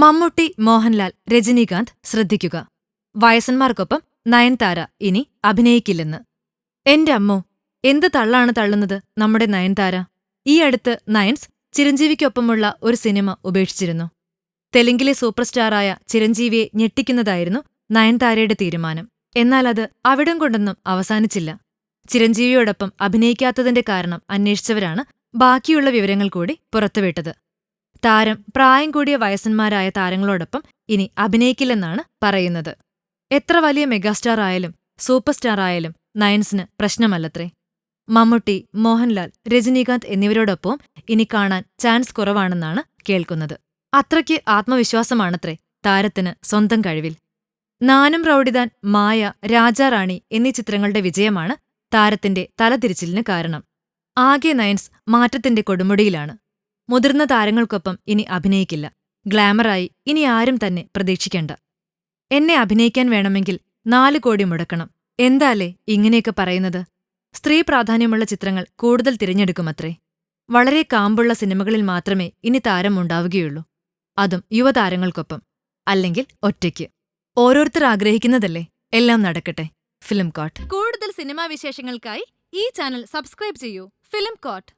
മമ്മൂട്ടി മോഹൻലാൽ രജനീകാന്ത് ശ്രദ്ധിക്കുക. വയസ്സന്മാർക്കൊപ്പം നയൻതാര ഇനി അഭിനയിക്കില്ലെന്ന്. എന്റെ അമ്മോ എന്ത് തള്ളാണ് തള്ളുന്നത് നമ്മുടെ നയൻതാര? ഈ അടുത്ത് നയൻസ് ചിരഞ്ജീവിക്കൊപ്പമുള്ള ഒരു സിനിമ ഉപേക്ഷിച്ചിരുന്നു. തെലുങ്കിലെ സൂപ്പർസ്റ്റാറായ ചിരഞ്ജീവിയെ ഞെട്ടിക്കുന്നതായിരുന്നു നയൻതാരയുടെ തീരുമാനം. എന്നാൽ അത് അവിടം കൊണ്ടൊന്നും അവസാനിച്ചില്ല. ചിരഞ്ജീവിയോടൊപ്പം അഭിനയിക്കാത്തതിന്റെ കാരണം അന്വേഷിച്ചവരാണ് ബാക്കിയുള്ള വിവരങ്ങൾ കൂടി പുറത്തുവിട്ടത്. താരം പ്രായം കൂടിയ വയസ്സന്മാരായ താരങ്ങളോടൊപ്പം ഇനി അഭിനയിക്കില്ലെന്നാണ് പറയുന്നത്. എത്ര വലിയ മെഗാസ്റ്റാർ ആയാലും സൂപ്പർ സ്റ്റാർ ആയാലും നയൻസിന് പ്രശ്നമല്ലത്രേ. മമ്മൂട്ടി മോഹൻലാൽ രജനീകാന്ത് എന്നിവരോടൊപ്പം ഇനി കാണാൻ ചാൻസ് കുറവാണെന്നാണ് കേൾക്കുന്നത്. അത്രയ്ക്ക് ആത്മവിശ്വാസമാണത്രേ താരത്തിന് സ്വന്തം കഴിവിൽ. നാനും റൌഡിദാൻ മായ രാജാറാണി എന്നീ ചിത്രങ്ങളുടെ വിജയമാണ് താരത്തിന്റെ തലതിരിച്ചിലിന് കാരണം. ആകെ നയൻസ് മാറ്റത്തിന്റെ കൊടുമുടിയിലാണ്. മുതിർന്ന താരങ്ങൾക്കൊപ്പം ഇനി അഭിനയിക്കില്ല. ഗ്ലാമറായി ഇനി ആരും തന്നെ പ്രതീക്ഷിക്കേണ്ട. എന്നെ അഭിനയിക്കാൻ വേണമെങ്കിൽ നാല് കോടി മുടക്കണം. എന്താലേ ഇങ്ങനെയൊക്കെ പറയുന്നത്? സ്ത്രീ പ്രാധാന്യമുള്ള ചിത്രങ്ങൾ കൂടുതൽ തിരഞ്ഞെടുക്കുമത്രേ. വളരെ കാമ്പുള്ള സിനിമകളിൽ മാത്രമേ ഇനി താരം ഉണ്ടാവുകയുള്ളൂ. അതും യുവതാരങ്ങൾക്കൊപ്പം. അല്ലെങ്കിൽ ഒറ്റയ്ക്ക്. ഓരോരുത്തർ ആഗ്രഹിക്കുന്നതല്ലേ? എല്ലാം നടക്കട്ടെ. Film coat. കൂടുതൽ സിനിമാ വിശേഷങ്ങൾക്കായി ഈ ചാനൽ സബ്സ്ക്രൈബ് ചെയ്യൂ. Film coat.